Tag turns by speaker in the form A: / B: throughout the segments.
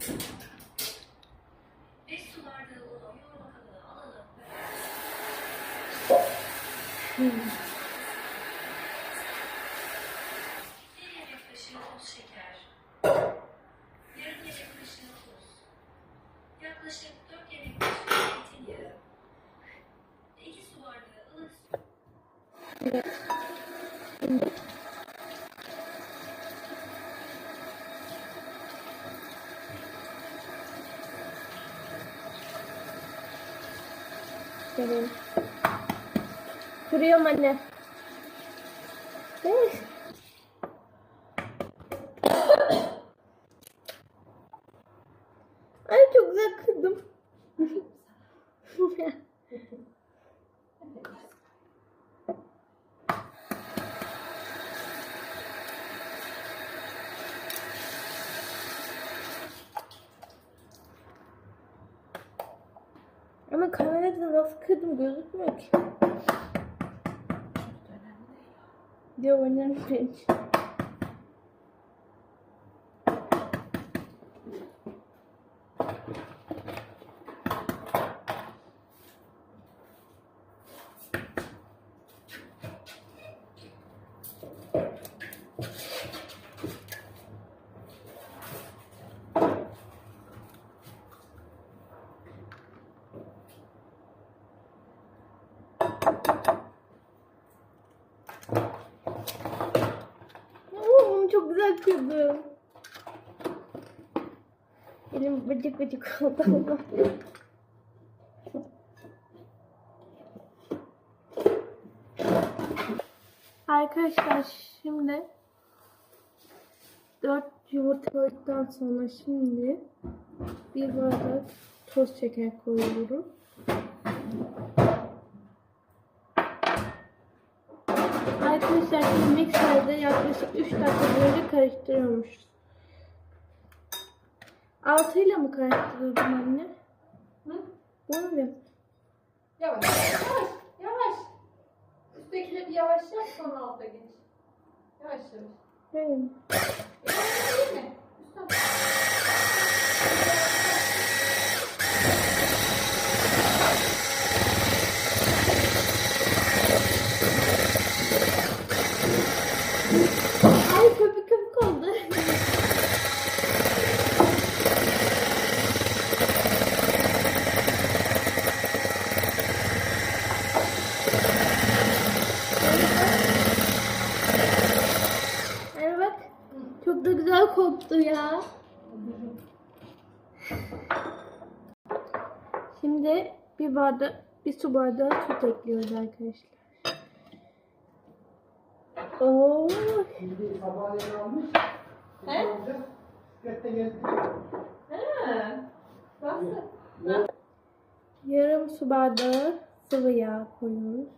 A: Beş su bardağı unu yoğurma kabına alalım. Bir yemek kaşığı toz şeker. Yarım yemek kaşığı tuz. Yaklaşık dört yemek kaşığı zeytinyağı. İki su bardağı ılık su.
B: Benim. Duruyorum anne. Ne? Ay çok güzel kırdım. Ama kamerada nasıl kırdım gözükmüyor ki. Yok önemli değil. Oo, çok güzel kırdım. Elim bıcık bıcık oldu. Arkadaşlar şimdi 4 yumurta koyduktan sonra şimdi bir bardak toz şeker koyuyorum. Arkadaşlar şimdi mikserde yaklaşık 3 dakika boyunca karıştırıyormuşuz. Altıyla mı karıştırıyordum anne?
C: Hı?
B: Bunu mu?
C: Yavaş, yavaş, yavaş. Üsttekileri bir yavaş yap sonra alta geç. Yavaş yavaş.
B: Benim.
C: Yavaş değil mi? Üstten.
B: Ay köpük köpük oldu. Anne bak. Çok da güzel koktu ya. Şimdi bir bardak, bir su bardağı süt ekliyoruz arkadaşlar. Oo,
D: Şimdi sabahleyin almış.
C: He?
D: Götte gezdi.
C: He. Nasıl?
B: yarım su bardağı sıvı yağ koyuyoruz.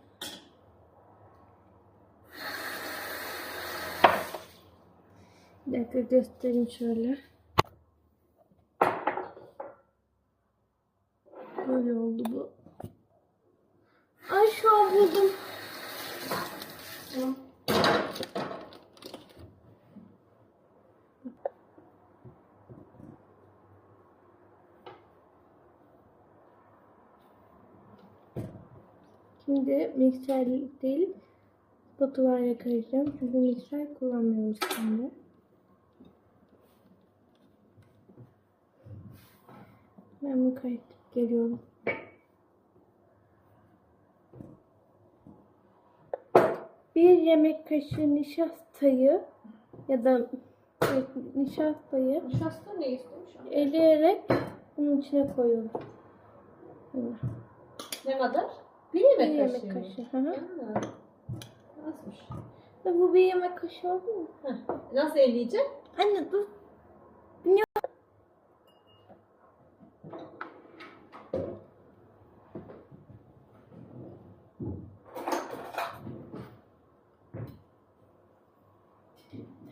B: Bir dakika göstereyim şöyle. Böyle oldu bu. Ay şu an buldum. Şimdi mikser değil spatulayla karıştıracağım. Çünkü mikser kullanmıyoruz şimdi. Ben bunu karıştırıp geliyorum. Bir yemek kaşığı nişastayı ya da evet, nişastayı
C: Nişasta ne istemiş?
B: eleyerek bunun içine koyuyorum.
C: Ne kadar? Bir yemek
B: Bir yemek
C: kaşığı. mı?
B: kaşığı. Hı hı.
C: Ha. Azmış.
B: Ya Bu bir yemek kaşığı oldu mu?
C: Heh. Nasıl eleyeceksin?
B: Anne dur.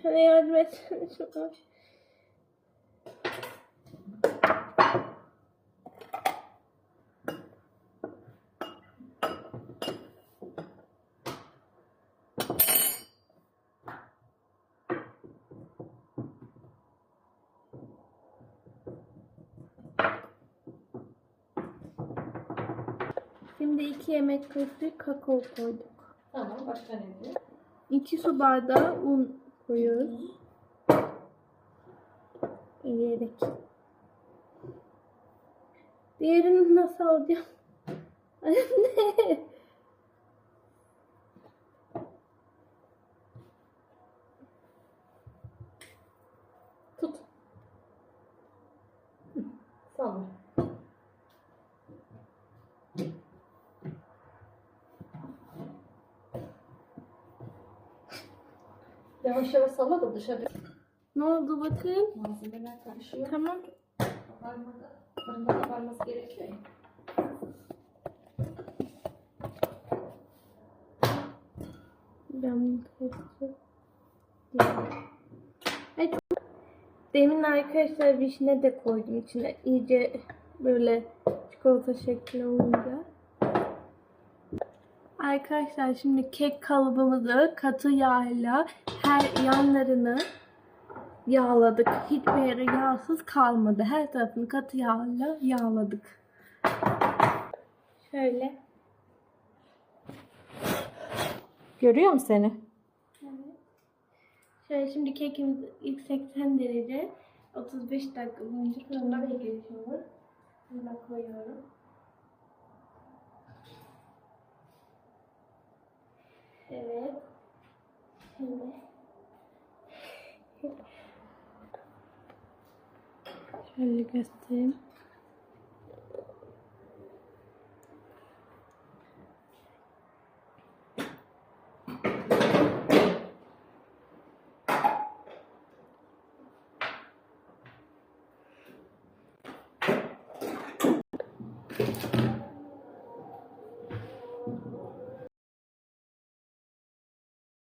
B: Sana yardım etsene Şimdi 2 yemek kaşığı kakao koyduk.
C: Tamam başka ne diyor?
B: 2 su bardağı un koyuyoruz. Eleyerek. Diğerini nasıl alacağım? Anne.
C: Tut. Salla. Yavaş yavaş salla da dışarı
B: Ne oldu bakın?
C: malzemeler karışıyor.
B: Tamam.
C: Kabarmada, fırında kabarması gerekiyor.
B: Ben bunu çok- Demin arkadaşlar vişne de koydum içine. iyice böyle çikolata şekli olunca. Arkadaşlar şimdi kek kalıbımızı katı yağla her yanlarını yağladık. Hiçbir yeri yağsız kalmadı. Her tarafını katı yağla yağladık. Şöyle.
C: Görüyor musun seni?
B: Şöyle şimdi kekimizi ilk 80 derece 35 dakika boyunca fırında bekletiyoruz. Fırına koyuyorum. Evet. Şimdi şöyle göstereyim.